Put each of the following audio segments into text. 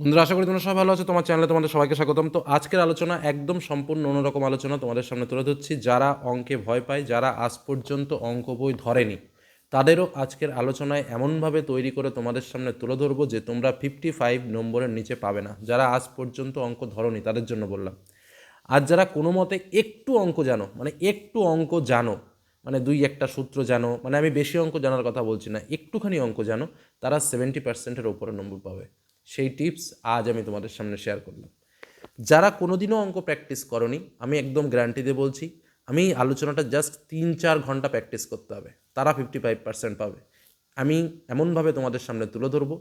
বন্ধুরা, আশা করি তোমরা সবাই ভালো আছো। তোমার চ্যানেলে তোমাদের সবাইকে স্বাগতম। তো আজকের আলোচনা একদম সম্পূর্ণ অন্যরকম আলোচনা তোমাদের সামনে তুলে ধরছি। যারা অঙ্কে ভয় পায়, যারা আজ পর্যন্ত অঙ্ক বই ধরেনি, তাদেরও আজকের আলোচনায় এমনভাবে তৈরি করে তোমাদের সামনে তুলে ধরবো যে তোমরা ফিফটি ফাইভ নম্বরের নিচে পাবে না। যারা আজ পর্যন্ত অঙ্ক ধরনি, তাদের জন্য বললাম। আর যারা কোনো মতে একটু অঙ্ক জানো মানে একটু অঙ্ক জানো মানে দুই একটা সূত্র জানো মানে আমি বেশি অঙ্ক জানার কথা বলছি না, একটুখানি অঙ্ক জানো, তারা সেভেন্টি পার্সেন্টের ওপরে নম্বর পাবে। সেই টিপস আজ আমি তোমাদের সামনে শেয়ার করলাম। যারা কোনোদিনও অঙ্ক প্র্যাকটিস করনি, আমি একদম গ্যারান্টি দিয়ে বলছি, আমি আলোচনাটা জাস্ট তিন চার ঘণ্টা প্র্যাকটিস করতে হবে, তারা ফিফটি ফাইভ পার্সেন্ট পাবে। আমি এমনভাবে তোমাদের সামনে তুলে ধরবো,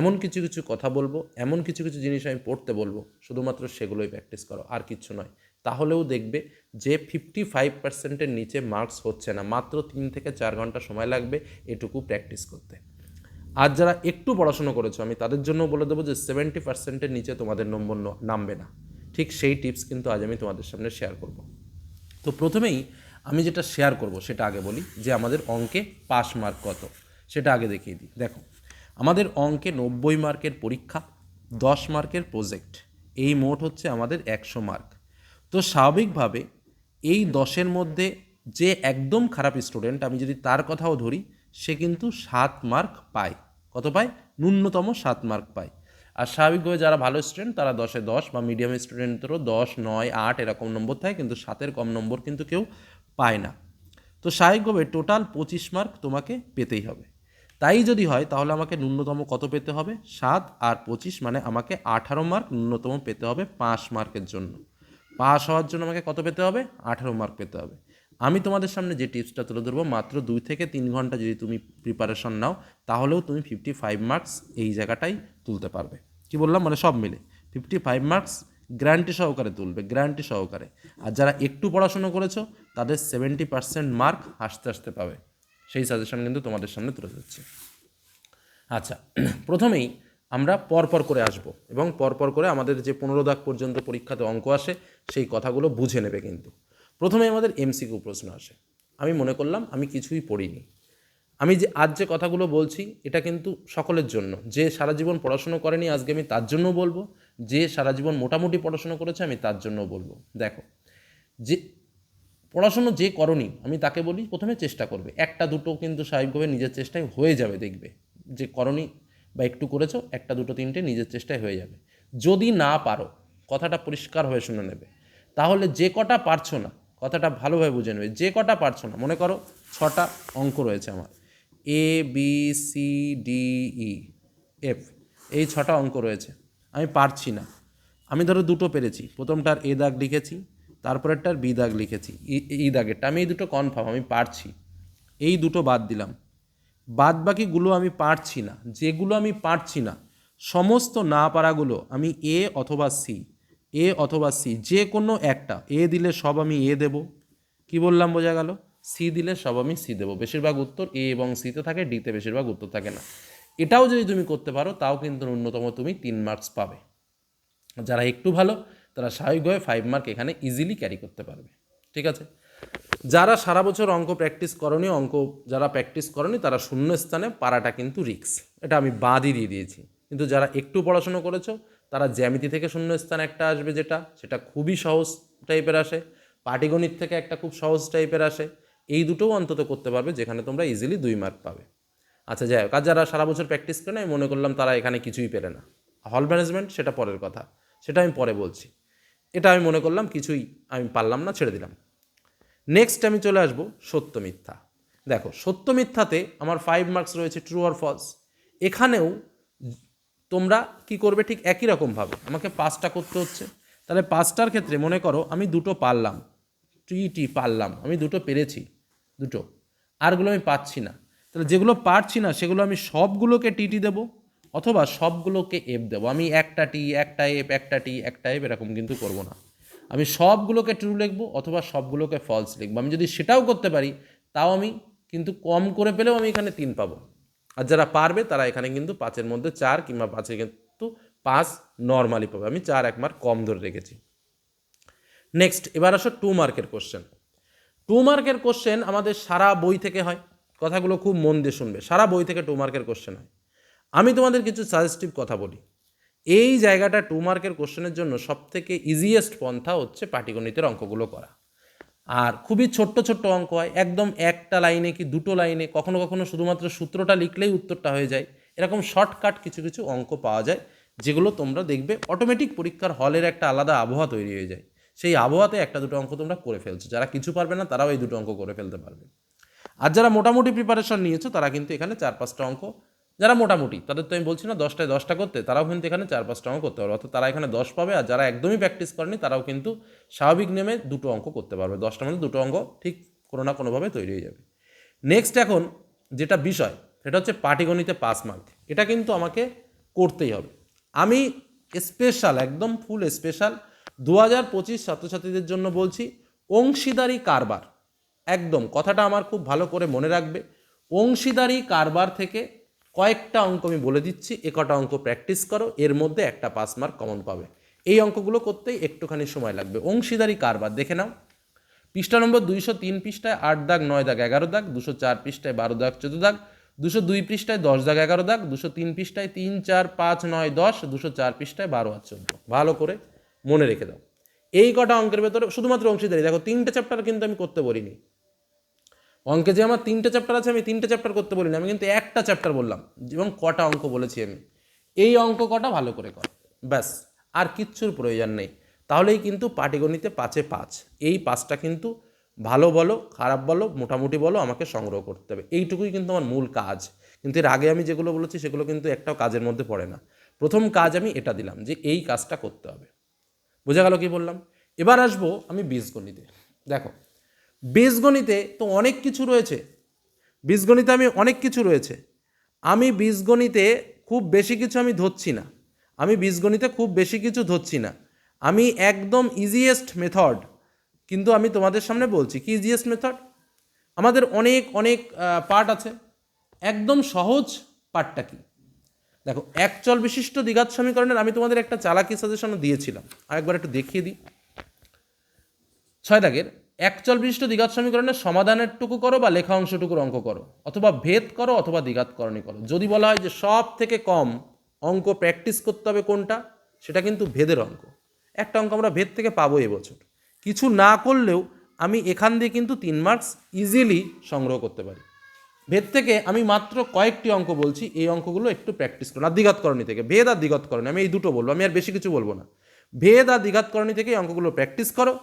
এমন কিছু কিছু কথা বলব, এমন কিছু কিছু জিনিস আমি পড়তে বলব, শুধুমাত্র সেগুলোই প্র্যাকটিস করো, আর কিচ্ছু নয়। তাহলেও দেখবে যে ফিফটি ফাইভ পার্সেন্টের নিচে মার্কস হচ্ছে না, মাত্র তিন থেকে চার ঘণ্টা সময় লাগবে এটুকু প্র্যাকটিস করতে। আর যারা একটু পড়াশোনা করেছ, আমি তাদের জন্য বলে দেবো যে সেভেন্টি পার্সেন্টের নিচে তোমাদের নম্বর নামবে না। ঠিক সেই টিপস কিন্তু আজ আমি তোমাদের সামনে শেয়ার করব। তো প্রথমেই আমি যেটা শেয়ার করব, সেটা আগে বলি যে আমাদের অঙ্কে পাস মার্ক কত, সেটা আগে দেখিয়ে দিই। দেখো, আমাদের অঙ্কে নব্বই মার্কের পরীক্ষা, দশ মার্কের প্রজেক্ট এই মোট হচ্ছে আমাদের একশো মার্ক তো স্বাভাবিকভাবে এই দশের মধ্যে যে একদম খারাপ স্টুডেন্ট আমি যদি তার কথাও ধরি, সে কিন্তু সাত মার্ক পায়। কত পায়? ন্যূনতম সাত মার্ক পায়। আর স্বাভাবিকভাবে যারা ভালো স্টুডেন্ট তারা দশে দশ বা মিডিয়াম স্টুডেন্টেরও দশ, নয়, আট এরকম নম্বর থাকে, কিন্তু সাতের কম নম্বর কিন্তু কেউ পায় না। তো স্বাভাবিকভাবে টোটাল পঁচিশ মার্ক তোমাকে পেতেই হবে। তাই যদি হয়, তাহলে আমাকে ন্যূনতম কত পেতে হবে? সাত আর পঁচিশ মানে আমাকে আঠারো মার্ক ন্যূনতম পেতে হবে পাঁচ মার্কের জন্য। পাস হওয়ার জন্য আমাকে কত পেতে হবে? আঠারো মার্ক পেতে হবে। আমি তোমাদের সামনে যে টিপসটা তুলে ধরবো, মাত্র দুই থেকে তিন ঘণ্টা যদি তুমি প্রিপারেশন নাও, তাহলেও তুমি ফিফটি ফাইভ মার্কস এই জায়গাটাই তুলতে পারবে। কি বললাম? মানে সব মিলে। ফিফটি ফাইভ মার্কস গ্যারান্টি সহকারে তুলবে গ্যারান্টি সহকারে। আর যারা একটু পড়াশুনো করেছ, তাদের সেভেন্টি পার্সেন্ট মার্ক আস্তে আস্তে পাবে। সেই সাজেশন কিন্তু তোমাদের সামনে তুলে ধরছি। আচ্ছা প্রথমেই আমরা পরপর করে আসব এবং পরপর করে আমাদের যে পনেরো দাগ পর্যন্ত পরীক্ষাতে অঙ্ক আসে, সেই কথাগুলো বুঝে নেবে কিন্তু। প্রথমে আমাদের এমসিকিউ প্রশ্ন আসে। আমি মনে করলাম আমি কিছুই পড়িনি। আমি যে, আজ যে কথাগুলো বলছি, এটা কিন্তু সকলের জন্য। যে সারা জীবন পড়াশুনো করেনি, আজকে আমি তার জন্যও বলব। যে সারা জীবন মোটামুটি পড়াশুনো করেছে, আমি তার জন্যও বলব। দেখো, যে পড়াশুনো যে করনি, আমি তাকে বলি, প্রথমে চেষ্টা করবে। একটা, দুটো কিন্তু স্বাভাবিকভাবে নিজের চেষ্টায় হয়ে যাবে, দেখবে। যে করনি বা একটু করেছ, একটা, দুটো, তিনটে নিজের চেষ্টায় হয়ে যাবে। যদি না পারো, কথাটা পরিষ্কার হয়ে শুনে নেবে। তাহলে যে কটা পারছ না কথাটা ভালোভাবে বুঝে নেবে। যে কটা পারছ না, মনে করো ছটা অঙ্ক রয়েছে আমার। A B C D E F এই ছটা অঙ্ক রয়েছে। আমি পারছি না। আমি ধরো দুটো পেরেছি। প্রথমটার এ দাগ লিখেছি, তারপরেরটার বি দাগ লিখেছি, ই- দাগেরটা। আমি এই দুটো কনফার্ম আমি পারছি। এই দুটো বাদ দিলাম। বাদ বাকিগুলো আমি পারছি না। যেগুলো আমি পারছি না, সমস্ত না পারাগুলো আমি এ অথবা সি এ অথবা সি, যে কোনো একটা, এ দিলে সব আমি এ দেব। কি বললাম, বোঝা গেল? সি দিলে সব আমি সি দেবো। বেশিরভাগ উত্তর এ এবং সিতে থাকে ডিতে বেশিরভাগ উত্তর থাকে না। এটাও যদি তুমি করতে পারো, তাও কিন্তু ন্যূনতম তুমি তিন মার্কস পাবে। যারা একটু ভালো, তারা স্বাভাবিকভাবে ফাইভ মার্ক এখানে ইজিলি ক্যারি করতে পারবে। ঠিক আছে? যারা সারা বছর অঙ্ক প্র্যাকটিস করনি, অঙ্ক যারা প্র্যাকটিস করনি, তারা শূন্য স্থানে পারাটা কিন্তু রিক্স এটা আমি বাদই দিয়ে দিয়েছি। কিন্তু যারা একটু পড়াশুনো করেছ তারা জ্যামিতি থেকে শূন্য স্থান একটা আসবে যেটা, সেটা খুবই সহজ টাইপের আসে। পাটিগণিত থেকে একটা খুব সহজ টাইপের আসে। এই দুটোও অন্তত করতে পারবে, যেখানে তোমরা ইজিলি দুই মার্ক পাবে। আচ্ছা যাই হোক, আর যারা সারা বছর প্র্যাকটিস করে না আমি মনে করলাম তারা এখানে কিছুই পেলে না। হল ম্যানেজমেন্ট সেটা পরের কথা। সেটা আমি পরে বলছি। এটা আমি মনে করলাম কিছুই আমি পারলাম না, ছেড়ে দিলাম। নেক্সট আমি চলে আসব সত্য মিথ্যা। দেখো, সত্য মিথ্যাতে আমার ফাইভ মার্কস রয়েছে ট্রু অর ফলস এখানেও তোমরা কি করবে ঠিক একই রকমভাবে আমাকে পাঁচটা করতে হচ্ছে। তাহলে পাঁচটার ক্ষেত্রে মনে করো আমি দুটো পারলাম। টি টি পারলাম। আমি দুটো পেরেছি। দুটো। আরগুলো আমি পাচ্ছি না। তাহলে যেগুলো পারছি না, সেগুলো আমি সবগুলোকে টিটি দেবো অথবা সবগুলোকে এফ দেবো। আমি একটা টি, একটা এফ, একটা টি, একটা এফ এরকম কিন্তু করব না। আমি সবগুলোকে ট্রু লিখব অথবা সবগুলোকে ফলস লিখব। আমি যদি সেটাও করতে পারি, তাও আমি কিন্তু কম করে পেলেও আমি এখানে তিন পাবো। আর যারা পারবে, তারা এখানে কিন্তু পাঁচের মধ্যে চার কিংবা পাঁচে কিন্তু পাঁচ নর্মালি পাবে। আমি চার, এক মার্ক কম ধরে রেখেছি। নেক্সট এবার আসো টু মার্কের কোশ্চেন টু মার্কের কোশ্চেন আমাদের সারা বই থেকে হয়। কথাগুলো খুব মন দিয়ে শুনবে। সারা বই থেকে টু মার্কের কোশ্চেন হয়। আমি তোমাদের কিছু সাজেস্টিভ কথা বলি। এই জায়গাটা টু মার্কের কোশ্চেনের জন্য সবথেকে ইজিয়েস্ট পন্থা হচ্ছে পাটিগণিতের অঙ্কগুলো করা। আর খুবই ছোট্ট ছোট্ট অঙ্ক হয়। একদম একটা লাইনে কি দুটো লাইনে, কখনো কখনো শুধুমাত্র সূত্রটা লিখলেই উত্তরটা হয়ে যায়। এরকম শর্টকাট কিছু কিছু অঙ্ক পাওয়া যায়, যেগুলো তোমরা দেখবে অটোমেটিক পরীক্ষার হলের একটা আলাদা আবহাওয়া তৈরি হয়ে যায়। সেই আবহাওয়াতে একটা দুটো অঙ্ক তোমরা করে ফেলছো। যারা কিছু পারবে না, তারাও এই দুটো অঙ্ক করে ফেলতে পারবে। আর যারা মোটামুটি প্রিপারেশন নিয়েছো, তারা কিন্তু এখানে চার পাঁচটা অঙ্ক যারা মোটামুটি, তাদের তো আমি বলছি না দশটায় দশটা করতে, তারাও কিন্তু এখানে চার পাঁচটা অঙ্ক করতে পারবে। অর্থাৎ তারা এখানে দশ পাবে, আর যারা একদমই প্র্যাকটিস করেনি, তারাও কিন্তু স্বাভাবিক নেমে দুটো অঙ্ক করতে পারবে। দশটার মধ্যে দুটো অঙ্ক ঠিক কোনো না কোনোভাবে তৈরি হয়ে যাবে। নেক্সট এখন যেটা বিষয়, সেটা হচ্ছে পাটিগণিতে পাস মার্ক এটা কিন্তু আমাকে করতেই হবে। আমি স্পেশাল একদম ফুল স্পেশাল দু হাজার পঁচিশ ছাত্রছাত্রীদের জন্য বলছি, অংশীদারি কারবার। একদম, কথাটা আমার খুব ভালো করে মনে রাখবে। অংশীদারি কারবার থেকে কয়েকটা অঙ্ক আমি বলে দিচ্ছি, এ কটা অঙ্ক প্র্যাকটিস করো, এর মধ্যে একটা পাস মার্ক কমন পাবে। এই অঙ্কগুলো করতেই একটুখানি সময় লাগবে। অংশীদারি কারবার, দেখে নাও। পৃষ্ঠা নম্বর দুইশো তিন পৃষ্ঠায় আট দাগ, নয় দাগ, এগারো দাগ, দুশো চার পৃষ্ঠায় বারো দাগ, চোদ্দ দাগ, দুশো দুই পৃষ্ঠায় দশ দাগ, এগারো দাগ, দুশো তিন পৃষ্ঠায় তিন, চার, পাঁচ, নয়, দশ, দুশো চার পৃষ্ঠায় বারো আর চোদ্দ। ভালো করে মনে রেখে দাও। এই কটা অঙ্কের ভেতরে শুধুমাত্র অংশীদারি। দেখো, তিনটে চ্যাপ্টার কিন্তু আমি করতে বলিনি। অঙ্কে যে আমার তিনটে চ্যাপ্টার আছে, আমি তিনটে চ্যাপ্টার করতে বলিনি, আমি কিন্তু একটা চ্যাপ্টার বললাম, এবং কটা অঙ্ক বলেছি আমি। এই অঙ্ক কটা ভালো করে কর। ব্যাস, আর কিচ্ছুর প্রয়োজন নেই। তাহলেই কিন্তু পাটিগণিতে পাঁচে পাঁচ। এই পাঁচটা কিন্তু ভালো বলো, খারাপ বলো, মোটামুটি বলো, আমাকে সংগ্রহ করতে হবে। এইটুকুই কিন্তু আমার মূল কাজ। কিন্তু এর আগে আমি যেগুলো বলেছি, সেগুলো কিন্তু একটাও কাজের মধ্যে পড়ে না। প্রথম কাজ আমি এটা দিলাম, যে এই কাজটা করতে হবে। বোঝা গেল কি বললাম? এবার আসব আমি বীজগণিতে। দেখো বীজগণিতে তো অনেক কিছু রয়েছে। বীজগণিতে আমি অনেক কিছু রয়েছে। আমি বীজগণিতে খুব বেশি কিছু আমি ধরছি না। আমি বীজগণিতে খুব বেশি কিছু ধরছি না। আমি একদম ইজিয়েস্ট মেথড কিন্তু আমি তোমাদের সামনে বলছি, কি ইজিয়েস্ট মেথড আমাদের অনেক অনেক পার্ট আছে। একদম সহজ পার্টটা কি? দেখো একচল বিশিষ্ট দ্বিঘাত সমীকরণের আমি তোমাদের একটা চালাকি সাজেশনও দিয়েছিলাম। আরেকবার একটু দেখিয়ে দিই। ছয় দাগের একচল বিশিষ্ট দ্বিঘাত সমীকরণের সমাধানের টুকু করো বা লেখা অংশটুকুর অঙ্ক করো, অথবা ভেদ করো অথবা দ্বিঘাতকরণী করো। যদি বলা হয় যে সব থেকে কম অঙ্ক প্র্যাকটিস করতে হবে কোনটা, সেটা কিন্তু ভেদের অঙ্ক। একটা অঙ্ক আমরা ভেদ থেকে পাবো এবছর। কিছু না করলেও আমি এখান দিয়ে কিন্তু তিন মার্কস ইজিলি সংগ্রহ করতে পারি। ভেদ থেকে আমি মাত্র কয়েকটি অঙ্ক বলছি, এই অঙ্কগুলো একটু প্র্যাকটিস করুন আর দ্বিঘাতকরণী থেকে, ভেদ আর দ্বিঘাতকরণী, আমি এই দুটো বলব, আমি আর বেশি কিছু বলব না। ভেদ আর দ্বিঘাতকরণী থেকে এই অঙ্কগুলো প্র্যাকটিস করো।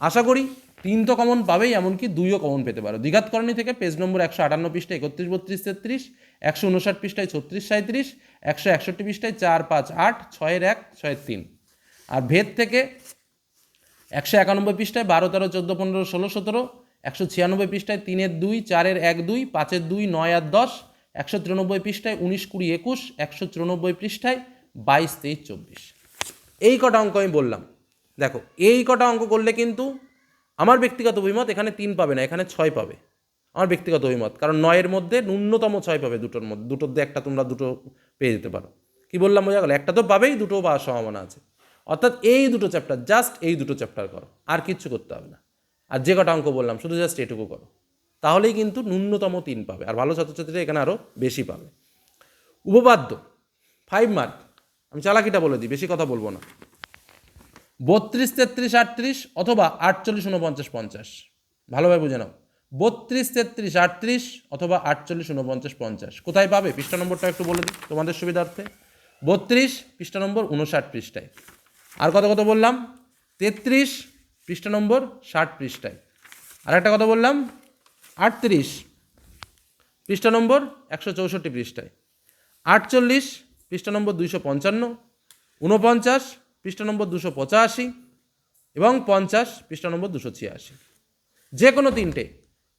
আশা করি তিন তো কমন পাবেই, এমনকি দুইও কমন পেতে পারো। দ্বিঘাতকরণী থেকে পেজ নম্বর একশো আটান্ন পৃষ্ঠায় একত্রিশ, বত্রিশ, তেত্রিশ, একশো উনষাট পৃষ্ঠায় ছত্রিশ সাঁত্রিশ একশো একষট্টি পৃষ্ঠায় চার, পাঁচ, আট, ছয়ের এক, ছয়ের তিন। আর ভেদ থেকে একশো একানব্বই পৃষ্ঠায় বারো, তেরো, চোদ্দ, পনেরো, ষোলো, সতেরো, একশো ছিয়ানব্বই পৃষ্ঠায় তিনের দুই, চারের এক দুই, পাঁচের দুই, নয় আর দশ, একশো তিরানব্বই পৃষ্ঠায় উনিশ, কুড়ি, একুশ, একশো চুরানব্বই পৃষ্ঠায় বাইশ, তেইশ, চব্বিশ। এই কটা অঙ্ক আমি বললাম। দেখো, এই কটা অঙ্ক করলে কিন্তু আমার ব্যক্তিগত অভিমত এখানে তিন পাবে না, এখানে ছয় পাবে। আমার ব্যক্তিগত অভিমত, কারণ নয়ের মধ্যে ন্যূনতম ছয় পাবে দুটোর মধ্যে, দুটোর একটা তোমরা দুটো পেয়ে যেতে পারো। কি বললাম, বোঝা গেল? একটা তো পাবেই দুটো পাওয়ার সম্ভাবনা আছে। অর্থাৎ এই দুটো চ্যাপ্টার জাস্ট এই দুটো চ্যাপ্টার করো, আর কিচ্ছু করতে হবে না। আর যে কটা অঙ্ক বললাম, শুধু জাস্ট এটুকু করো। তাহলেই কিন্তু ন্যূনতম তিন পাবে, আর ভালো ছাত্রছাত্রীরা এখানে আরও বেশি পাবে। উপপাদ্য ফাইভ মার্ক আমি চালাকিটা বলে দিই, বেশি কথা বলব না। বত্রিশ তেত্রিশ আটত্রিশ অথবা আটচল্লিশ উনপঞ্চাশ পঞ্চাশ। ভালোভাবে বুঝে নাও। বত্রিশ তেত্রিশ আটত্রিশ অথবা আটচল্লিশ উনপঞ্চাশ পঞ্চাশ। কোথায় পাবে? পৃষ্ঠা নম্বরটা একটু বলে দিই তোমাদের সুবিধার্থে। বত্রিশ, পৃষ্ঠা নম্বর উনষাট পৃষ্ঠায়। আর কত কত বললাম? তেত্রিশ, পৃষ্ঠা নম্বর ষাট পৃষ্ঠায়। আর একটা কথা বললাম? আটত্রিশ, পৃষ্ঠা নম্বর একশো চৌষট্টি পৃষ্ঠায়। আটচল্লিশ, পৃষ্ঠা নম্বর দুইশো পঞ্চান্ন। ঊনপঞ্চাশ পৃষ্ঠা নম্বর দুশো পঁচাশি এবং পঞ্চাশ, পৃষ্ঠা নম্বর দুশো ছিয়াশি। যে কোনো তিনটে,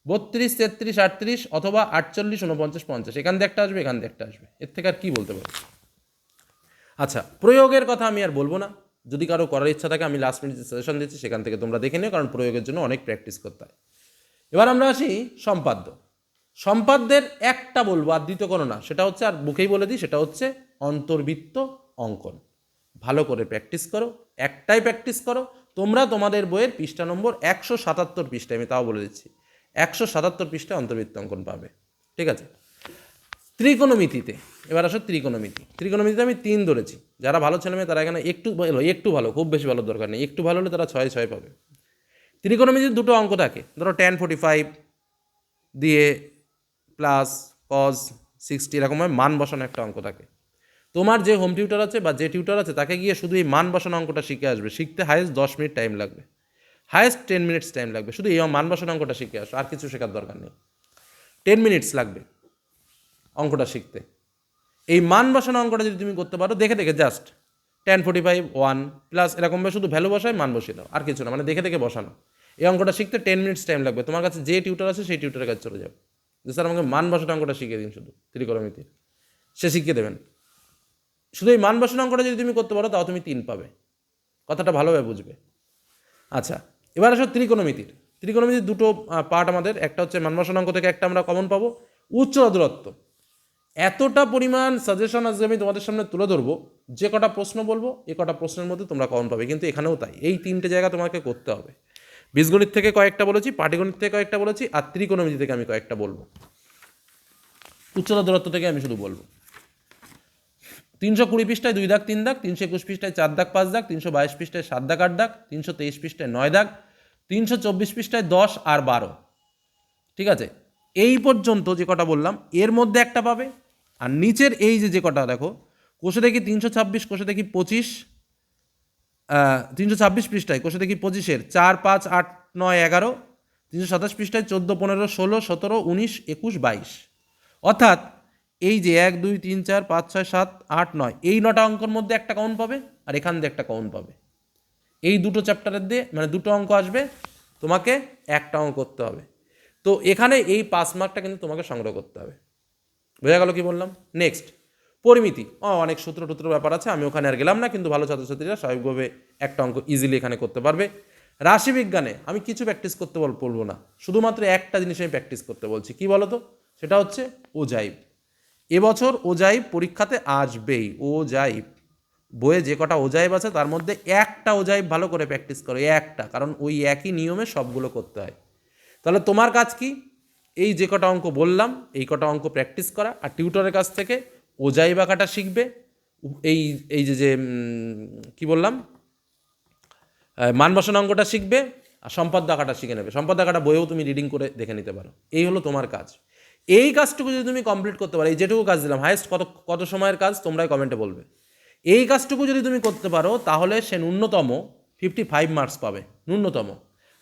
বত্রিশ, তেত্রিশ, আটত্রিশ অথবা আটচল্লিশ উনপঞ্চাশ পঞ্চাশ। এখান দিয়ে একটা আসবে, এখান দিয়ে একটা আসবে। এর থেকে আর কী বলতে পারব? আচ্ছা প্রয়োগের কথা আমি আর বলব না। যদি কারও করার ইচ্ছা থাকে, আমি লাস্ট মিনিটে সাজেশন দিচ্ছি, সেখান থেকে তোমরা দেখে নিও, কারণ প্রয়োগের জন্য অনেক প্র্যাকটিস করতে হয়। এবার আমরা আসি সম্পাদ্য। সম্পাদ্যের একটা বলব, আর দ্বিতীয় কোনো না। সেটা হচ্ছে, আর বুকেই বলে দিই, সেটা হচ্ছে অন্তর্বৃত্ত অঙ্কন। ভালো করে প্র্যাকটিস করো, একটাই প্র্যাকটিস করো, তোমরা তোমাদের বইয়ের পৃষ্ঠা নম্বর একশো সাতাত্তর পৃষ্ঠায় আমি তাও বলে দিচ্ছি, একশো সাতাত্তর পৃষ্ঠায় অন্তর্বৃত্ত অঙ্কন পাবে, ঠিক আছে? ত্রিকোণমিতিতে, এবার আসো ত্রিকোণমিতি, ত্রিকোণমিতিতে আমি তিন ধরেছি, যারা ভালো ছেলে মেয়ে তারা এখানে একটু ভালো একটু ভালো, খুব বেশি ভালো দরকার নেই, একটু ভালো হলে তারা ছয় ছয় পাবে। ত্রিকোণমিতির দুটো অঙ্ক থাকে, ধরো টেন ফোর্টি ফাইভ দিয়ে প্লাস কজ সিক্সটি এরকমভাবে মান বসানো একটা অঙ্ক থাকে। তোমার যে হোম টিউটার আছে বা যে টিউটার আছে, তাকে গিয়ে শুধু এই মান বসানো অঙ্কটা শিখে আসবে। শিখতে হায়েস্ট দশ মিনিট টাইম লাগবে। হায়েস্ট টেন মিনিটস টাইম লাগবে। শুধু এই মান বসানো অঙ্কটা শিখে আসো, আর কিছু শেখার দরকার নেই। টেন মিনিটস লাগবে অঙ্কটা শিখতে। এই মান বসানো অঙ্কটা যদি তুমি করতে পারো, দেখে দেখে just ten forty five one plus এরকমভাবে শুধু ভ্যালু বসায়, মান বসিয়ে দাও, আর কিছু না মানে দেখে দেখে বসানো। এই অঙ্কটা শিখতে টেন মিনিটস টাইম লাগবে। তোমার কাছে যে টিউটার আছে, সেই টিউটারের কাছে চলে যাও। যে স্যার আমাকে মান বসানো অঙ্কটা শিখিয়ে দিন শুধু, ত্রিকোণমিতির। সে শিখিয়ে দেবেন। শুধু এই মান বসানো অঙ্কটা যদি তুমি করতে পারো, তাও তুমি তিন পাবে। কথাটা ভালোভাবে বুঝবে। আচ্ছা এবার আসো ত্রিকোণমিতির। ত্রিকোণমিতির দুটো পার্ট আমাদের। একটা হচ্ছে মান বসানো অঙ্ক থেকে একটা আমরা কমন পাবো। উচ্চতা দূরত্ব। এতটা পরিমাণ সাজেশন আজকে আমি তোমাদের সামনে তুলে ধরবো। যে কটা প্রশ্ন বলব, এ কটা প্রশ্নের মধ্যে তোমরা কমন পাবে। কিন্তু এখানেও তাই। এই তিনটে জায়গা তোমাকে করতে হবে। বীজগণিত থেকে কয়েকটা বলেছি, পাটিগণিত থেকে কয়েকটা বলেছি, আর ত্রিকোণমিতি থেকে আমি কয়েকটা বলব। উচ্চতা দূরত্ব থেকে আমি শুধু বলব। তিনশো কুড়ি পৃষ্ঠায় দুই দাগ, তিন দাগ, তিনশো একুশ পৃষ্ঠায় চার দাগ, পাঁচ দাগ, তিনশো বাইশ পৃষ্ঠায় সাত দাগ, আট দাগ, তিনশো তেইশ পৃষ্ঠায় নয় দাগ, তিনশো চব্বিশ পৃষ্ঠায় দশ আর বারো। ঠিক আছে? এই পর্যন্ত যে কটা বললাম, এর মধ্যে একটা পাবে, আর নিচের এই যে যে কটা দেখো, কোষে দেখি তিনশো ছাব্বিশ, কোষে দেখি পঁচিশ তিনশো ছাব্বিশ পৃষ্ঠায়, কোষে দেখি পঁচিশের, চার, পাঁচ, আট, নয়, এগারো, তিনশো সাতাশ পৃষ্ঠায় চোদ্দ, পনেরো, ষোলো, সতেরো, উনিশ, একুশ, বাইশ। অর্থাৎ এই যে এক, দুই, তিন, চার, পাঁচ, ছয়, সাত, আট, নয়, এই নটা অঙ্কর মধ্যে একটা কাউন পাবে আর এখান দিয়ে একটা কাউন পাবে। এই দুটো চ্যাপ্টারের দিয়ে মানে দুটো অঙ্ক আসবে, তোমাকে একটা অঙ্ক করতে হবে। তো এখানে এই পাস মার্কটা কিন্তু তোমাকে সংগ্রহ করতে হবে। বোঝা গেল কি বললাম? নেক্সট পরিমিতি। ও, অনেক সূত্র টুত্র ব্যাপার আছে, আমি ওখানে আর গেলাম না, কিন্তু ভালো ছাত্রছাত্রীরা স্বাভাবিকভাবে একটা অঙ্ক ইজিলি এখানে করতে পারবে। রাশিবিজ্ঞানে, আমি কিছু প্র্যাকটিস করতে বল, বলব না। শুধুমাত্র একটা জিনিস আমি প্র্যাকটিস করতে বলছি। কি বলো তো সেটা হচ্ছে ওজাইব। এবছর ওজাইব পরীক্ষাতে আসবেই ওজাইব বইয়ে যে কটা ওজাইব আছে তার মধ্যে একটা ওজাইব ভালো করে প্র্যাকটিস করো একটা কারণ ওই একই নিয়মে সবগুলো করতে হয়। তাহলে তোমার কাজ কি? এই যে কটা অঙ্ক বললাম এই কটা অঙ্ক প্র্যাকটিস করা আর টিউটরের কাছ থেকে ওজাইব আঁকাটা শিখবে। এই এই যে যে কি বললাম? আহ, মান বসানো অঙ্কটা শিখবে আর সম্পদ আঁকাটা শিখে নেবে। সম্পদ আঁকাটা বইয়েও তুমি রিডিং করে দেখে নিতে পারো। এই হলো তোমার কাজ। এই কাজটুকু যদি তুমি কমপ্লিট করতে পারো, এই যেটুকু কাজ দিলাম হায়েস্ট কত কত সময়ের কাজ তোমরাই কমেন্টে বলবে। এই কাজটুকু যদি তুমি করতে পারো, তাহলে সে ন্যূনতম ফিফটি ফাইভ মার্কস পাবে, ন্যূনতম।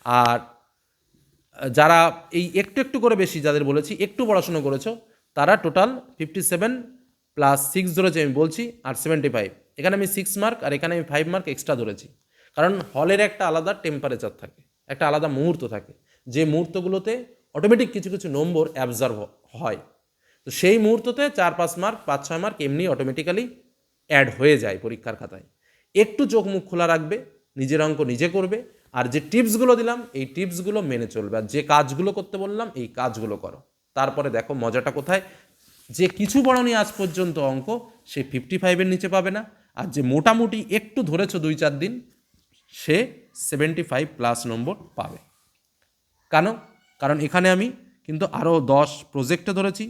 আর যারা এই একটু একটু করে বেশি, যাদের বলেছি, একটু পড়াশুনো করেছ, তারা total fifty seven plus six ধরেছি আমি বলছি, আর সেভেন্টি ফাইভ এখানে আমি সিক্স মার্ক আর এখানে আমি ফাইভ মার্ক এক্সট্রা ধরেছি। কারণ হলের একটা আলাদা টেম্পারেচার থাকে, একটা আলাদা মুহূর্ত থাকে। যে মুহূর্তগুলোতে অটোমেটিক কিছু কিছু নম্বর অ্যাবজার্ভ হয়। তো সেই মুহূর্ততে চার, পাঁচ মার্ক পাঁচ, ছয় মার্ক এমনি অটোমেটিক্যালি অ্যাড হয়ে যায় পরীক্ষার খাতায়। একটু চোখ মুখ খোলা রাখবে, নিজের অঙ্ক নিজে করবে, আর যে টিপসগুলো দিলাম, এই টিপসগুলো মেনে চলবে। আর যে কাজগুলো করতে বললাম, এই কাজগুলো করো। তারপরে দেখো মজাটা কোথায়? যে কিছু পড়নি আজ পর্যন্ত অঙ্ক, সে ফিফটি ফাইভের নিচে পাবে না। আর যে মোটামুটি একটু ধরেছো দুই, চার দিন, সে সেভেন্টি ফাইভ প্লাস নম্বর পাবে। কেন? কারণ এখানে আমি কিন্তু আরও দশ প্রজেক্টে ধরেছি,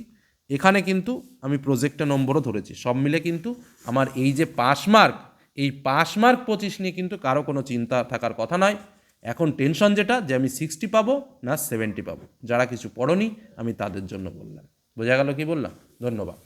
এখানে কিন্তু আমি প্রজেক্টে নম্বরও ধরেছি। সব মিলে কিন্তু আমার এই যে পাস মার্ক এই পাস মার্ক পঁচিশ নিয়ে কিন্তু কারও কোনো চিন্তা থাকার কথা নয়। এখন টেনশন যেটা যে আমি সিক্সটি পাবো না সেভেন্টি পাবো। যারা কিছু পড়নি, আমি তাদের জন্য বললাম। বোঝা গেল কি বললাম? ধন্যবাদ।